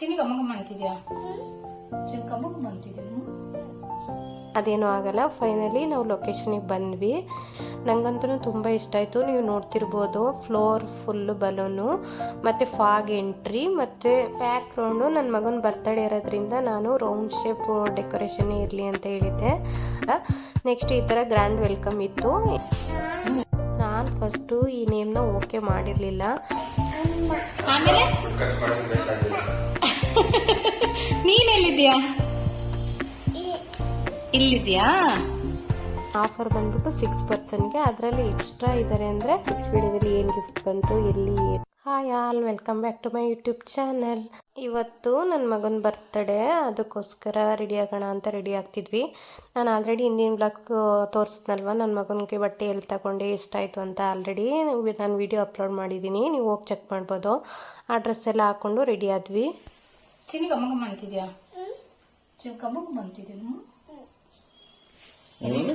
ಗಮ್ಮ ಅಂತಿದ್ಯಾ? ಅದೇನೂ ಆಗಲ್ಲ ಫೈನಲಿ ನಾವು ಲೊಕೇಶನಿಗೆ ಬಂದ್ವಿ. ನನಗಂತೂ ತುಂಬ ಇಷ್ಟ ಆಯಿತು ನೀವು ನೋಡ್ತಿರ್ಬೋದು ಫ್ಲೋರ್ ಫುಲ್ಲು ಬಲೂನು ಮತ್ತು ಫಾಗ್ ಎಂಟ್ರಿ ಮತ್ತು ಬ್ಯಾಕ್ ರೌಂಡು ನನ್ನ ಮಗನ ಬರ್ತಡೇ ಇರೋದ್ರಿಂದ ನಾನು ರೌಂಡ್ ಶೇಪ್ ಡೆಕೋರೇಷನ್ ಇರಲಿ ಅಂತ ಹೇಳಿದ್ದೆ. ನೆಕ್ಸ್ಟ್ ಈ ಥರ ಗ್ರ್ಯಾಂಡ್ ವೆಲ್ಕಮ್ ಇತ್ತು. ನಾನು ಫಸ್ಟು ಈ ನೇಮ್ನ ಓಕೆ ಮಾಡಿರಲಿಲ್ಲ. ಆಮೇಲೆ? ನೀನೆಲ್ಲಿದ್ಯಾ ಇಲ್ಲಿದ್ಯಾ ಆಫರ್ ಬಂದ್ಬಿಟ್ಟು ಸಿಕ್ಸ್ ಪರ್ಸನ್ಗೆ ಅದರಲ್ಲಿ ಎಕ್ಸ್ಟ್ರಾ ಇದ್ದಾರೆ ಅಂದರೆ ನೆಕ್ಸ್ಟ್ ವಿಡಿಯೋದಲ್ಲಿ ಏನು ಗಿಫ್ಟ್ ಬಂತು, ಎಲ್ಲಿ hi all welcome back to my YouTube channel ಇವತ್ತು ನನ್ನ ಮಗನ ಬರ್ತಡೇ ಅದಕ್ಕೋಸ್ಕರ ರೆಡಿ ಆಗೋಣ ಅಂತ ರೆಡಿ ಆಗ್ತಿದ್ವಿ. ನಾನು ಆಲ್ರೆಡಿ ಹಿಂದಿನ ಬ್ಲಾಗ್ ತೋರಿಸಿದ್ನಲ್ವ? ನನ್ನ ಮಗನಿಗೆ ಬಟ್ಟೆ ಎಲ್ಲಿ ತಗೊಂಡೆ ಎಷ್ಟಾಯಿತು ಅಂತ ಆಲ್ರೆಡಿ ನಾನು ವಿಡಿಯೋ ಅಪ್ಲೋಡ್ ಮಾಡಿದ್ದೀನಿ ನೀವು ಹೋಗಿ ಚೆಕ್ ಮಾಡ್ಬೋದು. ಆ ಡ್ರೆಸ್ ಎಲ್ಲ ಹಾಕ್ಕೊಂಡು ರೆಡಿ ಆದ್ವಿ. ಚಿನಿ ಗಮ್ಮ ಗಮ್ಮ ಅಂತಿದ್ಯಾ? ಚಿನಿ ಗಮ್ಮ ಗಮ್ಮ ಅಂತಿದ್ಯಾ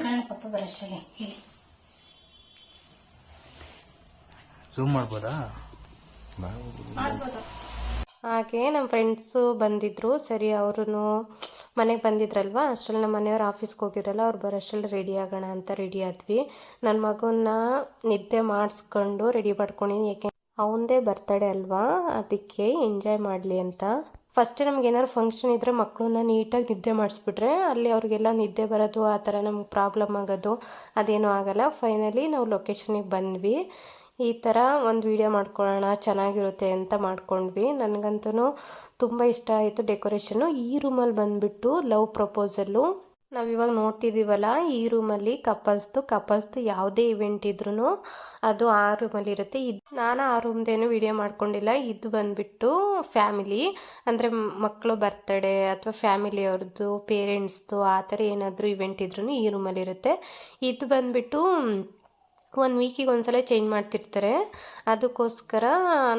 ಕಣ್ಣ ಪಪ್ಪ ಬರಷ್ಟೇ ಹೇಳಿ ಝೂಮ್ ಮಾಡ್ಬೋದಾ? ಮಾಡ್ಬೋದು. ಹಾಗೆ ನಮ್ಮ ಫ್ರೆಂಡ್ಸು ಬಂದಿದ್ರು ಸರಿ ಅವರು ಮನೆಗೆ ಬಂದಿದ್ರಲ್ವ? ಅಷ್ಟರಲ್ಲಿ ನಮ್ಮ ಮನೆಯವ್ರು ಆಫೀಸ್ಗೆ ಹೋಗಿರಲ್ಲ ಅವ್ರು ಬರೋಷ್ಟರಲ್ಲಿ ರೆಡಿ ಆಗೋಣ ಅಂತ ರೆಡಿ ಆದ್ವಿ. ನನ್ನ ಮಗನ್ನ ನಿದ್ದೆ ಮಾಡಿಸ್ಕೊಂಡು ರೆಡಿ ಮಾಡ್ಕೊಂಡಿನಿ ಯಾಕೆ ಅವಂದೇ ಬರ್ತಡೆ ಅಲ್ವಾ? ಅದಕ್ಕೆ ಎಂಜಾಯ್ ಮಾಡಲಿ ಅಂತ. ಫಸ್ಟ್ ನಮ್ಗೆ ಏನಾದ್ರು ಫಂಕ್ಷನ್ ಇದ್ದರೆ ಮಕ್ಕಳನ್ನ ನೀಟಾಗಿ ನಿದ್ದೆ ಮಾಡಿಸ್ಬಿಟ್ರೆ ಅಲ್ಲಿ ಅವ್ರಿಗೆಲ್ಲ ನಿದ್ದೆ ಬರೋದು, ಆ ಥರ ನಮ್ಗೆ ಪ್ರಾಬ್ಲಮ್ ಆಗೋದು, ಅದೇನೂ ಆಗಲ್ಲ. ಫೈನಲಿ ನಾವು ಲೊಕೇಶನಿಗೆ ಬಂದ್ವಿ. ಈ ಥರ ಒಂದು ವಿಡಿಯೋ ಮಾಡ್ಕೊಳ್ಳೋಣ, ಚೆನ್ನಾಗಿರುತ್ತೆ ಅಂತ ಮಾಡ್ಕೊಂಡ್ವಿ. ನನಗಂತೂ ತುಂಬ ಇಷ್ಟ ಆಯಿತು ಡೆಕೋರೇಷನು ಈ ರೂಮಲ್ಲಿ ಬಂದುಬಿಟ್ಟು ಲವ್ ಪ್ರಪೋಸಲ್ಲು ನಾವು ಇವಾಗ ನೋಡ್ತಿದ್ದೀವಲ್ಲ ಈ ರೂಮಲ್ಲಿ ಕಪಲ್ಸ್ದು ಕಪಲ್ಸ್ದು ಯಾವುದೇ ಇವೆಂಟ್ ಇದ್ರೂ ಅದು ಆ ರೂಮಲ್ಲಿ ಇರುತ್ತೆ. ಇದು ನಾನು ಆ ರೂಮ್ದೇನು ವಿಡಿಯೋ ಮಾಡ್ಕೊಂಡಿಲ್ಲ. ಇದು ಬಂದುಬಿಟ್ಟು ಫ್ಯಾಮಿಲಿ ಅಂದರೆ ಮಕ್ಕಳು ಬರ್ತಡೇ ಅಥವಾ ಫ್ಯಾಮಿಲಿಯವ್ರದ್ದು ಪೇರೆಂಟ್ಸ್ದು ಆ ಥರ ಏನಾದರೂ ಇವೆಂಟ್ ಇದ್ರೂ ಈ ರೂಮಲ್ಲಿ ಇರುತ್ತೆ. ಇದು ಬಂದುಬಿಟ್ಟು ಒಂದು ವೀಕಿಗೆ ಒಂದ್ಸಲ ಚೇಂಜ್ ಮಾಡ್ತಿರ್ತಾರೆ. ಅದಕ್ಕೋಸ್ಕರ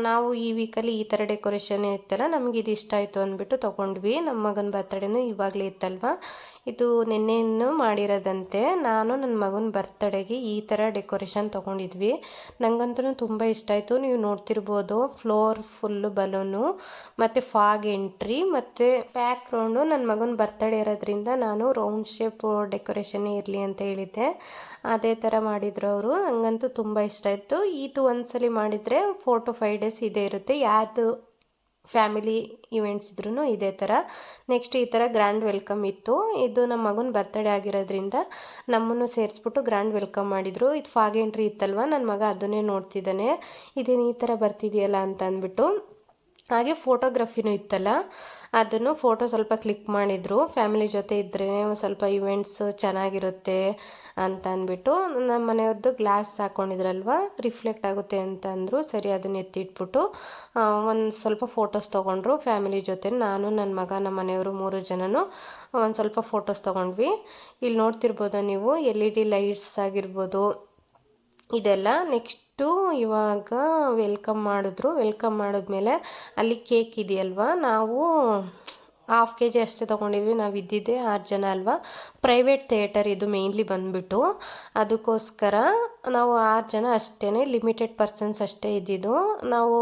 ನಾವು ಈ ವೀಕಲ್ಲಿ ಈ ಥರ ಡೆಕೋರೇಷನ್ ಇತ್ತಲ್ಲ, ನಮ್ಗೆ ಇದು ಇಷ್ಟ ಆಯಿತು ಅಂದ್ಬಿಟ್ಟು ತೊಗೊಂಡ್ವಿ. ನಮ್ಮ ಮಗನ ಬರ್ತಡೇನೂ ಇವಾಗಲೇ ಇತ್ತಲ್ವ? ಇದು ನಿನ್ನೆಯನ್ನು ಮಾಡಿರೋದಂತೆ. ನಾನು ನನ್ನ ಮಗನ ಬರ್ತಡೇಗೆ ಈ ಥರ ಡೆಕೋರೇಷನ್ ತೊಗೊಂಡಿದ್ವಿ. ನನಗಂತೂ ತುಂಬ ಇಷ್ಟ ಆಯಿತು. ನೀವು ನೋಡ್ತಿರ್ಬೋದು ಫ್ಲೋರ್ ಫುಲ್ಲು ಬಲೂನು ಮತ್ತು ಫಾಗ್ ಎಂಟ್ರಿ ಮತ್ತು ಪ್ಯಾಕ್ ರೌಂಡು ನನ್ನ ಮಗನ ಬರ್ತಡೇ ಇರೋದ್ರಿಂದ ನಾನು ರೌಂಡ್ ಶೇಪ್ ಡೆಕೋರೇಷನ್ ಇರಲಿ ಅಂತ ಹೇಳಿದ್ದೆ. ಅದೇ ಥರ ಮಾಡಿದ್ರು ಅವರು. ನನಗಂತೂ ತುಂಬ ಇಷ್ಟ ಇತ್ತು ಇದು ಒಂದ್ಸಲಿ ಮಾಡಿದರೆ ಫೋರ್ ಟು ಫೈವ್ ಡೇಸ್ ಇದೇ ಇರುತ್ತೆ. ಯಾವುದು ಫ್ಯಾಮಿಲಿ ಇವೆಂಟ್ಸ್ ಇದ್ರೂ ಇದೇ ಥರ ನೆಕ್ಸ್ಟ್ ಈ ಥರ ಗ್ರ್ಯಾಂಡ್ ವೆಲ್ಕಮ್ ಇತ್ತು. ಇದು ನಮ್ಮ ಮಗನ ಬರ್ತಡೇ ಆಗಿರೋದ್ರಿಂದ ನಮ್ಮನ್ನು ಸೇರಿಸ್ಬಿಟ್ಟು ಗ್ರ್ಯಾಂಡ್ ವೆಲ್ಕಮ್ ಮಾಡಿದರು. ಇದು ಫಾಗ್ ಎಂಟ್ರಿ ಇತ್ತಲ್ವ? ನನ್ನ ಮಗ ಅದನ್ನೇ ನೋಡ್ತಿದ್ದಾನೆ. ಇದೇನು ಈ ಥರ ಬರ್ತಿದೆಯಲ್ಲ ಅಂತ ಅಂದ್ಬಿಟ್ಟು. ಹಾಗೆ ಫೋಟೋಗ್ರಫಿನೂ ಇತ್ತಲ್ಲ, ಅದನ್ನು ಫೋಟೋ ಸ್ವಲ್ಪ ಕ್ಲಿಕ್ ಮಾಡಿದರು. ಫ್ಯಾಮಿಲಿ ಜೊತೆ ಇದ್ದರೆ ಒಂದು ಸ್ವಲ್ಪ ಇವೆಂಟ್ಸ್ ಚೆನ್ನಾಗಿರುತ್ತೆ ಅಂತ ಅಂದ್ಬಿಟ್ಟು ನಮ್ಮ ಮನೆಯವ್ರದ್ದು ಗ್ಲಾಸ್ ಹಾಕ್ಕೊಂಡಿದ್ರಲ್ವ ರಿಫ್ಲೆಕ್ಟ್ ಆಗುತ್ತೆ ಅಂತ ಅಂದರು. ಸರಿ, ಅದನ್ನ ಎತ್ತಿಟ್ಬಿಟ್ಟು ಒಂದು ಸ್ವಲ್ಪ ಫೋಟೋಸ್ ತೊಗೊಂಡ್ರು. ಫ್ಯಾಮಿಲಿ ಜೊತೆ ನಾನು ನನ್ನ ಮಗ ನಮ್ಮ ಮನೆಯವರು ಮೂರು ಜನನು ಒಂದು ಸ್ವಲ್ಪ ಫೋಟೋಸ್ ತೊಗೊಂಡ್ವಿ. ಇಲ್ಲಿ ನೋಡ್ತಿರ್ಬೋದಾ ನೀವು? ಎಲ್ ಇ ಡಿ ಲೈಟ್ಸ್ ಆಗಿರ್ಬೋದು, ಇದೆಲ್ಲ ನೆಕ್ಸ್ಟು ಇವಾಗ ವೆಲ್ಕಮ್ ಮಾಡಿದ್ರು. ವೆಲ್ಕಮ್ ಮಾಡಿದ್ಮೇಲೆ ಅಲ್ಲಿ ಕೇಕ್ ಇದೆಯಲ್ವಾ? ನಾವು ಹಾಫ್ ಕೆ ಜಿ ಅಷ್ಟೇ ತೊಗೊಂಡಿದ್ವಿ. ನಾವು ಇದ್ದಿದ್ದೆ ಆರು ಜನ ಅಲ್ವಾ? ಪ್ರೈವೇಟ್ ಥಿಯೇಟರ್ ಇದು ಮೇಯ್ನ್ಲಿ ಬಂದುಬಿಟ್ಟು. ಅದಕ್ಕೋಸ್ಕರ ನಾವು ಆರು ಜನ ಅಷ್ಟೇ ಲಿಮಿಟೆಡ್ ಪರ್ಸನ್ಸ್ ಅಷ್ಟೇ ಇದ್ದಿದ್ದು. ನಾವು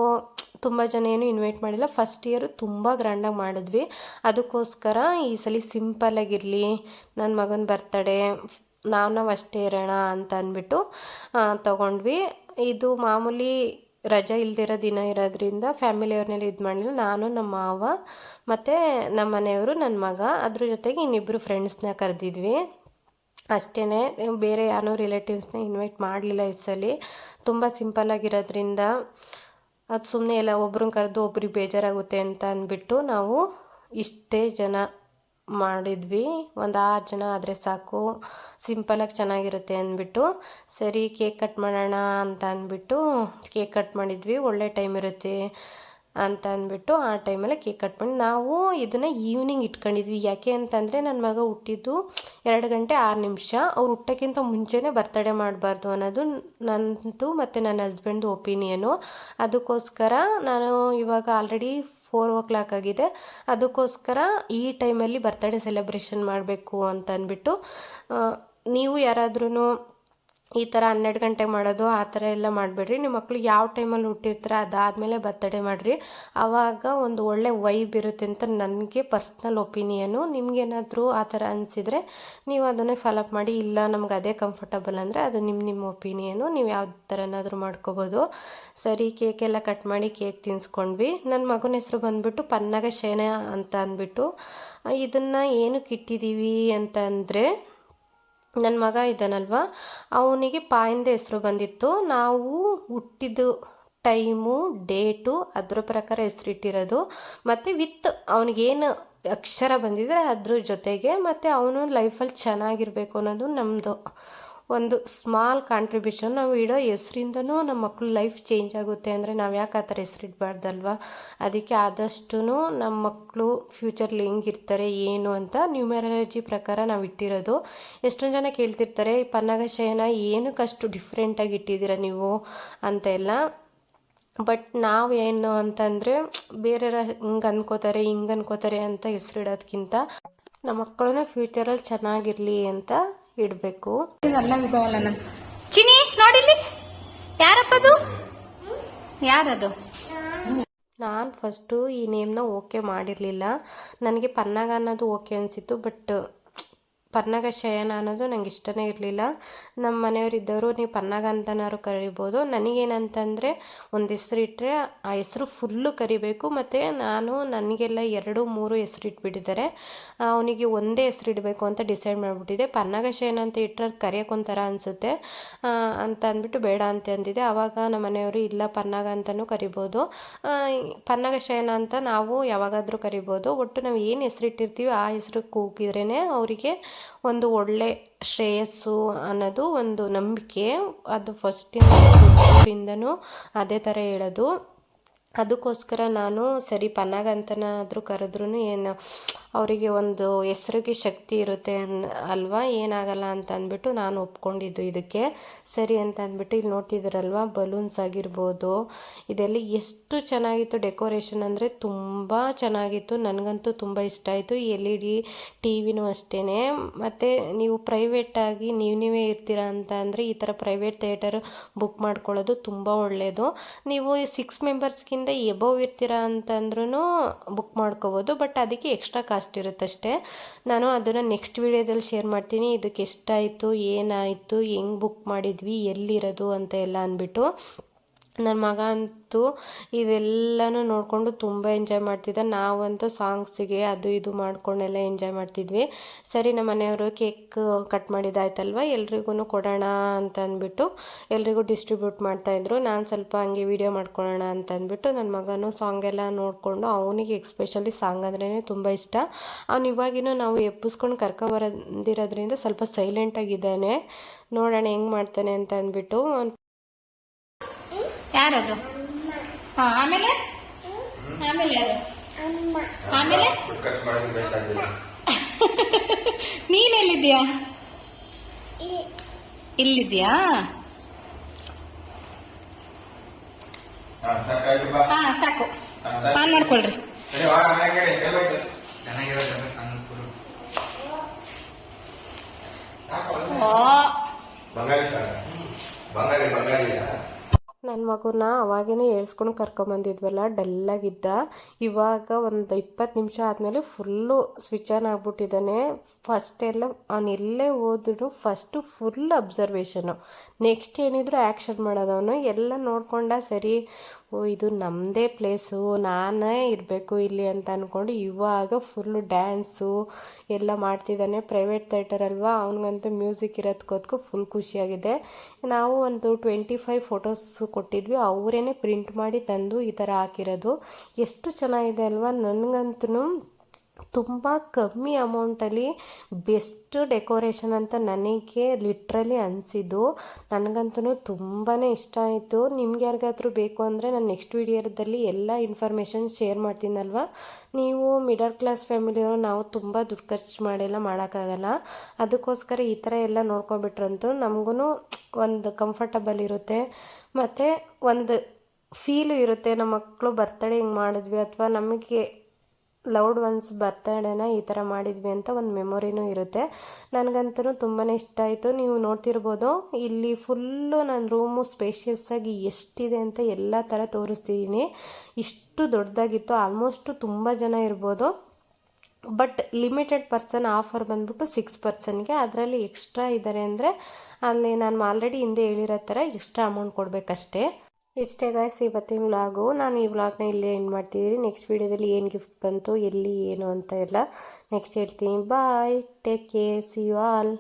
ತುಂಬ ಜನ ಏನು ಇನ್ವೈಟ್ ಮಾಡಿಲ್ಲ. ಫಸ್ಟ್ ಇಯರು ತುಂಬ ಗ್ರ್ಯಾಂಡಾಗಿ ಮಾಡಿದ್ವಿ. ಅದಕ್ಕೋಸ್ಕರ ಈ ಸಲ ಸಿಂಪಲಾಗಿರಲಿ ನನ್ನ ಮಗನ ಬರ್ತಡೇ ನಾವು ನಾವು ಅಷ್ಟೇ ಇರೋಣ ಅಂತ ಅಂದ್ಬಿಟ್ಟು ತೊಗೊಂಡ್ವಿ. ಇದು ಮಾಮೂಲಿ ರಜೆ ಇಲ್ದಿರೋ ದಿನ ಇರೋದ್ರಿಂದ ಫ್ಯಾಮಿಲಿಯವ್ರನ್ನೆಲ್ಲ ಇದು ಮಾಡಲಿಲ್ಲ. ನಾನು ನಮ್ಮ ಮಾವ ಮತ್ತು ನಮ್ಮ ಮನೆಯವರು ನನ್ನ ಮಗ. ಅದ್ರ ಜೊತೆಗೆ ಇನ್ನಿಬ್ಬರು ಫ್ರೆಂಡ್ಸ್ನ ಕರೆದಿದ್ವಿ. ಅಷ್ಟೇ ಬೇರೆ ಯಾರೋ ರಿಲೇಟಿವ್ಸ್ನ ಇನ್ವೈಟ್ ಮಾಡಲಿಲ್ಲ ಈ ಸಲ. ತುಂಬ ಸಿಂಪಲ್ಲಾಗಿರೋದ್ರಿಂದ ಅದು ಸುಮ್ಮನೆ ಎಲ್ಲ ಒಬ್ರನ್ನ ಕರೆದು ಒಬ್ರಿಗೆ ಬೇಜಾರಾಗುತ್ತೆ ಅಂತ ಅಂದ್ಬಿಟ್ಟು ನಾವು ಇಷ್ಟೇ ಜನ ಮಾಡಿದ್ವಿ. ಒಂದು ಆರು ಜನ ಆದರೆ ಸಾಕು. ಸಿಂಪಲಾಗಿ ಚೆನ್ನಾಗಿರುತ್ತೆ ಅಂದ್ಬಿಟ್ಟು, ಸರಿ ಕೇಕ್ ಕಟ್ ಮಾಡೋಣ ಅಂತ ಅಂದ್ಬಿಟ್ಟು ಕೇಕ್ ಕಟ್ ಮಾಡಿದ್ವಿ. ಒಳ್ಳೆ ಟೈಮ್ ಇರುತ್ತೆ ಅಂತ ಅಂದ್ಬಿಟ್ಟು ಆ ಟೈಮಲ್ಲಿ ಕೇಕ್ ಕಟ್ ಮಾಡಿ, ನಾವು ಇದನ್ನು ಈವ್ನಿಂಗ್ ಇಟ್ಕೊಂಡಿದ್ವಿ. ಯಾಕೆ ಅಂತಂದರೆ ನನ್ನ ಮಗ ಹುಟ್ಟಿದ್ದು ಎರಡು ಗಂಟೆ ಆರು ನಿಮಿಷ. ಅವ್ರು ಹುಟ್ಟೋಕ್ಕಿಂತ ಮುಂಚೆನೇ ಬರ್ತಡೇ ಮಾಡಬಾರ್ದು ಅನ್ನೋದು ನನ್ನದು ಮತ್ತು ನನ್ನ ಹಸ್ಬೆಂಡ್ದು ಒಪಿನಿಯನು ಅದಕ್ಕೋಸ್ಕರ ನಾನು ಇವಾಗ ಆಲ್ರೆಡಿ ಫೋರ್ ಓ ಕ್ಲಾಕ್ ಆಗಿದೆ. ಅದಕ್ಕೋಸ್ಕರ ಈ ಟೈಮಲ್ಲಿ ಬರ್ತಡೇ ಸೆಲೆಬ್ರೇಷನ್ ಮಾಡಬೇಕು ಅಂತ ಅಂದ್ಬಿಟ್ಟು ನೀವು ಯಾರಾದ್ರೂ ಈ ಥರ ಹನ್ನೆರಡು ಗಂಟೆಗೆ ಮಾಡೋದು, ಆ ಥರ ಎಲ್ಲ ಮಾಡಬೇಡ್ರಿ. ನಿಮ್ಮ ಮಕ್ಳು ಯಾವ ಟೈಮಲ್ಲಿ ಹುಟ್ಟಿರ್ತಾರೆ ಅದಾದಮೇಲೆ ಬರ್ತಡೇ ಮಾಡಿರಿ. ಆವಾಗ ಒಂದು ಒಳ್ಳೆ ವೈಬ್ ಇರುತ್ತೆ ಅಂತ ನನಗೆ ಪರ್ಸ್ನಲ್ ಒಪಿನಿಯನು ನಿಮಗೇನಾದರೂ ಆ ಥರ ಅನಿಸಿದರೆ ನೀವು ಅದನ್ನೇ ಫಾಲೋಅಪ್ ಮಾಡಿ, ಇಲ್ಲ ನಮ್ಗೆ ಅದೇ ಕಂಫರ್ಟಬಲ್ ಅಂದರೆ ಅದು ನಿಮ್ಮ ನಿಮ್ಮ ಒಪಿನಿಯನು ನೀವು ಯಾವ ಥರನಾದರೂ ಮಾಡ್ಕೋಬೋದು. ಸರಿ ಕೇಕ್ ಎಲ್ಲ ಕಟ್ ಮಾಡಿ ಕೇಕ್ ತಿನ್ಸ್ಕೊಂಡ್ವಿ. ನನ್ನ ಮಗನ ಹೆಸರು ಬಂದುಬಿಟ್ಟು ಪನ್ನಗ ಶೇನ ಅಂತ ಅಂದ್ಬಿಟ್ಟು, ಇದನ್ನು ಏನಕ್ಕೆ ಇಟ್ಟಿದ್ದೀವಿ ಅಂತ ಅಂದರೆ ನನ್ನ ಮಗ ಇದ್ದಾನಲ್ವ? ಅವನಿಗೆ ಪಾಯಿಂದ ಹೆಸರು ಬಂದಿತ್ತು. ನಾವು ಹುಟ್ಟಿದ್ದು ಟೈಮು, ಡೇಟು ಅದ್ರ ಪ್ರಕಾರ ಹೆಸರಿಟ್ಟಿರೋದು. ಮತ್ತು ವಿತ್ ಅವನಿಗೇನು ಅಕ್ಷರ ಬಂದಿದ್ರೆ ಅದ್ರ ಜೊತೆಗೆ ಮತ್ತು ಅವನು ಲೈಫಲ್ಲಿ ಚೆನ್ನಾಗಿರಬೇಕು ಅನ್ನೋದು ನಮ್ಮದು ಒಂದು ಸ್ಮಾಲ್ ಕಾಂಟ್ರಿಬ್ಯೂಷನ್ ನಾವು ಇಡೋ ಹೆಸ್ರಿಂದನೂ ನಮ್ಮ ಮಕ್ಕಳು ಲೈಫ್ ಚೇಂಜ್ ಆಗುತ್ತೆ ಅಂದರೆ ನಾವು ಯಾಕೆ ಆ ಥರ ಹೆಸರಿಡ್ಬಾರ್ದಲ್ವ ಅದಕ್ಕೆ ಆದಷ್ಟು ನಮ್ಮ ಮಕ್ಕಳು ಫ್ಯೂಚರ್ಲಿ ಹೆಂಗಿರ್ತಾರೆ ಏನು ಅಂತ ನ್ಯೂಮರಾಲಜಿ ಪ್ರಕಾರ ನಾವು ಇಟ್ಟಿರೋದು. ಎಷ್ಟೊಂದು ಜನ ಕೇಳ್ತಿರ್ತಾರೆ, ಈ ಪನ್ನಗಶಯನ ಏನಕ್ಕಷ್ಟು ಡಿಫ್ರೆಂಟಾಗಿ ಇಟ್ಟಿದ್ದೀರ ನೀವು? ಅಂತ ಎಲ್ಲ ಬಟ್ ನಾವು ಏನು ಅಂತಂದರೆ ಬೇರೆಯವ್ರ ಹಿಂಗೆ ಅನ್ಕೋತಾರೆ ಹಿಂಗೆ ಅನ್ಕೋತಾರೆ ಅಂತ ಹೆಸರಿಡೋದ್ಕಿಂತ ನಮ್ಮ ಮಕ್ಕಳನ್ನ ಫ್ಯೂಚರಲ್ಲಿ ಚೆನ್ನಾಗಿರಲಿ ಅಂತ ಇಡಬೇಕು. ಚಿನಿ ನೋಡಿಲ್ಲಿ? ಯಾರಪ್ಪದು? ಯಾರದು? ನಾನು ಫಸ್ಟು ಈ ನೇಮ್ನ ಓಕೆ ಮಾಡಿರಲಿಲ್ಲ. ನನಗೆ ಪನ್ನಾಗ ಅನ್ನೋದು ಓಕೆ ಅನಿಸಿತ್ತು ಬಟ್ ಪನ್ನಗ ಶಯನ ಅನ್ನೋದು ನಂಗೆ ಇಷ್ಟನೇ ಇರಲಿಲ್ಲ. ನಮ್ಮ ಮನೆಯವರಿದ್ದವರು, ನೀವು ಪನ್ನಗ ಅಂತನಾದ್ರು ಕರಿಬೋದು. ನನಗೇನಂತಂದರೆ ಒಂದು ಹೆಸ್ರು ಇಟ್ಟರೆ ಆ ಹೆಸ್ರು ಫುಲ್ಲು ಕರಿಬೇಕು. ಮತ್ತು ನಾನು ನನಗೆಲ್ಲ ಎರಡು, ಮೂರು ಹೆಸ್ರು ಇಟ್ಬಿಟ್ಟಿದ್ದಾರೆ. ಅವನಿಗೆ ಒಂದೇ ಹೆಸ್ರು ಇಡಬೇಕು ಅಂತ ಡಿಸೈಡ್ ಮಾಡಿಬಿಟ್ಟಿದೆ. ಪನ್ನಗ ಶಯನ ಅಂತ ಇಟ್ಟರೆ ಕರೆಯೋಕ್ಕೊಂಥರ ಅನಿಸುತ್ತೆ. ಅಂತ ಅಂದ್ಬಿಟ್ಟು ಬೇಡ ಅಂತ ಅಂದಿದೆ. ಆವಾಗ ನಮ್ಮ ಮನೆಯವರು, ಇಲ್ಲ ಪನ್ನಗ ಅಂತಲೂ ಕರಿಬೋದು. ಪನ್ನಾಗ ಶಯನ ಅಂತ ನಾವು ಯಾವಾಗಾದರೂ ಕರಿಬೋದು. ಒಟ್ಟು ನಾವು ಏನು ಹೆಸರಿಟ್ಟಿರ್ತೀವಿ ಆ ಹೆಸರು ಕೂಗಿದ್ರೇ ಅವರಿಗೆ ಒಂದು ಒಳ್ಳೆ ಶ್ರೇಯಸ್ಸು ಅನ್ನೋದು ಒಂದು ನಂಬಿಕೆ. ಅದು ಫಸ್ಟಿಂದ ಅದೇ ಥರ ಹೇಳೋದು. ಅದಕ್ಕೋಸ್ಕರ ನಾನು ಸರಿ ಪನ್ನಾಗ ಅಂತನಾದರೂ ಕರೆದ್ರೂ ಏನು, ಅವರಿಗೆ ಒಂದು ಹೆಸ್ರಿಗೆ ಶಕ್ತಿ ಇರುತ್ತೆ ಅನ್, ಅಲ್ವಾ? ಏನಾಗಲ್ಲ ಅಂತ ಅಂದ್ಬಿಟ್ಟು ನಾನು ಒಪ್ಕೊಂಡಿದ್ದು ಇದಕ್ಕೆ. ಸರಿ ಅಂತ ಅಂದ್ಬಿಟ್ಟು ಇಲ್ಲಿ ನೋಡ್ತಿದ್ದೀರಲ್ವ ಬಲೂನ್ಸ್ ಆಗಿರ್ಬೋದು. ಇದೆಲ್ಲ ಎಷ್ಟು ಚೆನ್ನಾಗಿತ್ತು ಡೆಕೋರೇಷನ್ ಅಂದರೆ ತುಂಬ ಚೆನ್ನಾಗಿತ್ತು. ನನಗಂತೂ ತುಂಬ ಇಷ್ಟ ಆಯಿತು. ಎಲ್ ಇ ಡಿ ಟಿ ವಿನೂ ಅಷ್ಟೇ ಮತ್ತು ನೀವು ಪ್ರೈವೇಟಾಗಿ ನೀವು ನೀವೇ ಇರ್ತೀರಾ ಅಂತ ಅಂದರೆ ಈ ಥರ ಪ್ರೈವೇಟ್ ಥಿಯೇಟರ್ ಬುಕ್ ಮಾಡ್ಕೊಳ್ಳೋದು ತುಂಬ ಒಳ್ಳೆಯದು ನೀವು ಸಿಕ್ಸ್ ಮೆಂಬರ್ಸ್ಗಿಂತ ಎಬೋವ್ ಇರ್ತೀರಾ ಅಂತಂದ್ರೂ ಬುಕ್ ಮಾಡ್ಕೋಬೋದು ಬಟ್ ಅದಕ್ಕೆ ಎಕ್ಸ್ಟ್ರಾ ಕಾಸ್ಟ್ ಇರುತ್ತಷ್ಟೇ. ನಾನು ಅದನ್ನು ನೆಕ್ಸ್ಟ್ ವಿಡಿಯೋದಲ್ಲಿ ಶೇರ್ ಮಾಡ್ತೀನಿ. ಇದಕ್ಕೆ ಎಷ್ಟಾಯಿತು, ಏನಾಯಿತು, ಹೆಂಗೆ ಬುಕ್ ಮಾಡಿದ್ವಿ, ಎಲ್ಲಿರೋದು ಅಂತ ಎಲ್ಲ ಅಂದ್ಬಿಟ್ಟು. ನನ್ನ ಮಗ ಅಂತೂ ಇದೆಲ್ಲನೂ ನೋಡಿಕೊಂಡು ತುಂಬ ಎಂಜಾಯ್ ಮಾಡ್ತಿದ್ದ. ನಾವಂತೂ ಸಾಂಗ್ಸಿಗೆ ಅದು ಇದು ಮಾಡ್ಕೊಂಡೆಲ್ಲ ಎಂಜಾಯ್ ಮಾಡ್ತಿದ್ವಿ. ಸರಿ ನಮ್ಮ ಮನೆಯವರು ಕೇಕ್ ಕಟ್ ಮಾಡಿದ್ದಾಯ್ತಲ್ವ ಎಲ್ರಿಗೂ ಕೊಡೋಣ ಅಂತ ಅಂದ್ಬಿಟ್ಟು ಎಲ್ರಿಗೂ ಡಿಸ್ಟ್ರಿಬ್ಯೂಟ್ ಮಾಡ್ತಾಯಿದ್ರು ನಾನು ಸ್ವಲ್ಪ ಹಂಗೆ ವೀಡಿಯೋ ಮಾಡ್ಕೊಳ್ಳೋಣ ಅಂತ ಅಂದ್ಬಿಟ್ಟು ನನ್ನ ಮಗನೂ ಸಾಂಗ್ ಎಲ್ಲ ನೋಡಿಕೊಂಡು ಅವನಿಗೆ ಎಕ್ಸ್ಪೆಷಲಿ ಸಾಂಗ್ ಅಂದ್ರೇ ತುಂಬ ಇಷ್ಟ. ಅವ್ನು ಇವಾಗಿನೂ ನಾವು ಎಬ್ಬಿಸ್ಕೊಂಡು ಕರ್ಕೊಬಂದಿರೋದ್ರಿಂದ ಸ್ವಲ್ಪ ಸೈಲೆಂಟಾಗಿದ್ದಾನೆ ನೋಡೋಣ ಹೆಂಗೆ ಮಾಡ್ತಾನೆ ಅಂತ ಅಂದ್ಬಿಟ್ಟು ಯಾರದು? ಹಾ ಆಮೇಲೆ? ಆಮೇಲೆ ಯಾರು? ಆಮೇಲೆ? ನೀನೆಲ್ಲಿದ್ದೀಯಾ ಇಲ್ಲಿದ್ಯಾ ಹಾ ಸಾಕು. ಆನ್ ಮಾಡ್ಕೊಳ್ರಿ. ಬಂಗಾಳಿ ಸರ್. ಬಂಗಾಳಿ ಬಂಗಾಳಿ ನನ್ನ ಮಗುನ ಅವಾಗೇ ಏಳ್ಸ್ಕೊಂಡು ಕರ್ಕೊಂಬಂದಿದ್ವಲ್ಲ, ಡಲ್ಲಾಗಿದ್ದ. ಇವಾಗ ಒಂದು ಇಪ್ಪತ್ತು ನಿಮಿಷ ಆದಮೇಲೆ ಫುಲ್ಲು ಸ್ವಿಚ್ ಆನ್ ಆಗಿಬಿಟ್ಟಿದ್ದಾನೆ ಫಸ್ಟ್ ಎಲ್ಲ ಅವ್ನು ಎಲ್ಲೇ ಹೋದ್ರು ಫಸ್ಟು ಫುಲ್ ಅಬ್ಸರ್ವೇಷನು ನೆಕ್ಸ್ಟ್ ಏನಿದ್ರು ಆ್ಯಕ್ಷನ್ ಮಾಡೋದವನು. ಎಲ್ಲ ನೋಡ್ಕೊಂಡ ಸರಿ ಓ, ಇದು ನಮ್ಮದೇ ಪ್ಲೇಸು ನಾನೇ ಇರಬೇಕು ಇಲ್ಲಿ ಅಂತ ಅಂದ್ಕೊಂಡು ಇವಾಗ ಫುಲ್ಲು ಡ್ಯಾನ್ಸು ಎಲ್ಲ ಮಾಡ್ತಿದ್ದಾನೆ. ಪ್ರೈವೇಟ್ ಥಿಯೇಟರ್ ಅಲ್ವಾ? ಅವನಿಗಂತೂ ಮ್ಯೂಸಿಕ್ ಇರೋದಕ್ಕೋದ್ಕೂ ಫುಲ್ ಖುಷಿಯಾಗಿದೆ. ನಾವು ಒಂದು ಟ್ವೆಂಟಿ ಫೈವ್ ಫೋಟೋಸ್ ಕೊಟ್ಟಿದ್ವಿ. ಅವರೇ ಪ್ರಿಂಟ್ ಮಾಡಿ ತಂದು ಈ ಥರ ಹಾಕಿರೋದು. ಎಷ್ಟು ಚೆನ್ನಾಗಿದೆ ಅಲ್ವಾ? ನನಗಂತೂ ತುಂಬ ಕಮ್ಮಿ ಅಮೌಂಟಲ್ಲಿ ಬೆಸ್ಟ್ ಡೆಕೋರೇಷನ್ ಅಂತ ನನಗೆ ಲಿಟ್ರಲಿ ಅನಿಸಿದ್ದು. ನನಗಂತೂ ತುಂಬಾ ಇಷ್ಟ ಆಯಿತು. ನಿಮ್ಗೆ ಯಾರಿಗಾದ್ರೂ ಬೇಕು ಅಂದರೆ ನಾನು ನೆಕ್ಸ್ಟ್ ವಿಡಿಯೋದಲ್ಲಿ ಎಲ್ಲ ಇನ್ಫಾರ್ಮೇಷನ್ ಶೇರ್ ಮಾಡ್ತೀನಲ್ವ? ನೀವು ಮಿಡಲ್ ಕ್ಲಾಸ್ ಫ್ಯಾಮಿಲಿಯವರು ನಾವು ತುಂಬ ದುಡ್ಡು ಖರ್ಚು ಮಾಡೆಲ್ಲ, ಮಾಡೋಕ್ಕಾಗಲ್ಲ. ಅದಕ್ಕೋಸ್ಕರ ಈ ಥರ ಎಲ್ಲ ನೋಡ್ಕೊಬಿಟ್ರಂತೂ ನಮಗೂ ಒಂದು ಕಂಫರ್ಟಬಲ್ ಇರುತ್ತೆ. ಮತ್ತು ಒಂದು ಫೀಲು ಇರುತ್ತೆ. ನಮ್ಮ ಮಕ್ಕಳು ಬರ್ತಡೇ ಹಿಂಗೆ ಮಾಡಿದ್ವಿ, ಅಥವಾ ನಮಗೆ ಲೌಡ್ ಒನ್ಸ್ ಬರ್ತಡೇನ ಈ ಥರ ಮಾಡಿದ್ವಿ ಅಂತ ಒಂದು ಮೆಮೊರಿನೂ ಇರುತ್ತೆ. ನನಗಂತೂ ತುಂಬಾ ಇಷ್ಟ ಆಯಿತು. ನೀವು ನೋಡ್ತಿರ್ಬೋದು, ಇಲ್ಲಿ ಫುಲ್ಲು ನನ್ನ ರೂಮು ಸ್ಪೇಷಿಯಸ್ಸಾಗಿ ಎಷ್ಟಿದೆ ಅಂತ ಎಲ್ಲ ಥರ ತೋರಿಸ್ತಿದ್ದೀನಿ. ಇಷ್ಟು ದೊಡ್ಡದಾಗಿತ್ತು, ಆಲ್ಮೋಸ್ಟು ತುಂಬ ಜನ ಇರ್ಬೋದು. ಬಟ್ ಲಿಮಿಟೆಡ್ ಪರ್ಸನ್ ಆಫರ್ ಬಂದ್ಬಿಟ್ಟು ಸಿಕ್ಸ್ ಪರ್ಸನ್ಗೆ. ಅದರಲ್ಲಿ ಎಕ್ಸ್ಟ್ರಾ ಇದ್ದಾರೆ ಅಂದರೆ ಅಲ್ಲಿ ನಾನು ಆಲ್ರೆಡಿ ಹಿಂದೆ ಹೇಳಿರೋ ಥರ ಎಕ್ಸ್ಟ್ರಾ ಅಮೌಂಟ್ ಕೊಡಬೇಕಷ್ಟೇ. ಇಷ್ಟೇ ಗಾಯ್ಸ್ ಇವತ್ತಿನ ವ್ಲಾಗು ನಾನು ಈ ವ್ಲಾಗ್ನ ಇಲ್ಲೇ ಎಂಡ್ ಮಾಡ್ತಿದ್ದೀನಿ ನೆಕ್ಸ್ಟ್ ವೀಡಿಯೋದಲ್ಲಿ ಏನು ಗಿಫ್ಟ್ ಬಂತು, ಎಲ್ಲಿ, ಏನು ಅಂತ ಎಲ್ಲ ನೆಕ್ಸ್ಟ್ ಹೇಳ್ತೀನಿ. Bye take care see you all